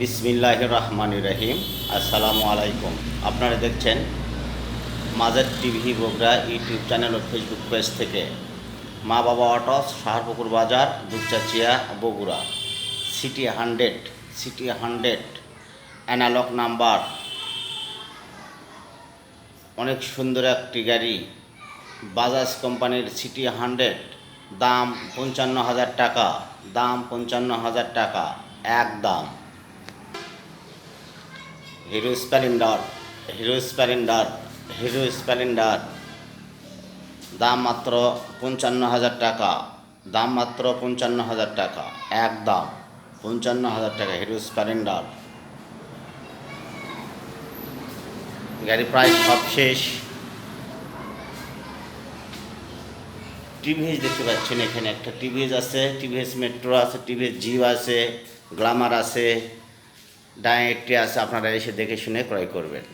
বিসমিল্লাহ রহমান রহিম আসসালামু আলাইকুম আপনারা দেখছেন Majar TV Bogura YouTube channel ও ফেসবুক পেজ থেকে মা বাবা অটস সাহারপুকুর বাজার, Dupchanchia, Bogura. CT hundred CT hundred analog number. অনেক সুন্দর একটি গাড়ি। বাজাজ কোম্পানির সিটি হান্ড্রেড। দাম পঞ্চান্ন হাজার টাকা। দাম পঞ্চান্ন হাজার টাকা। এক দাম। Hero Splendor Hero Splendor Hero Splendor দাম মাত্র পঞ্চান্ন হাজার টাকা, দাম মাত্র পঞ্চান্ন হাজার টাকা, এক দাম পঞ্চান্ন হাজার টাকা হিরো স্প্লেন্ডার গাড়ি প্রায় সব শেষ। টিভিএস দেখতে পাচ্ছেন এখানে একটা টিভিএস আছে, টিভিএস মেট্রো আছে, টিভিএস জিও আছে গ্লামার আছে। ডায়েটটি আছে আপনারা এসে দেখে শুনে ক্রয় করবেন।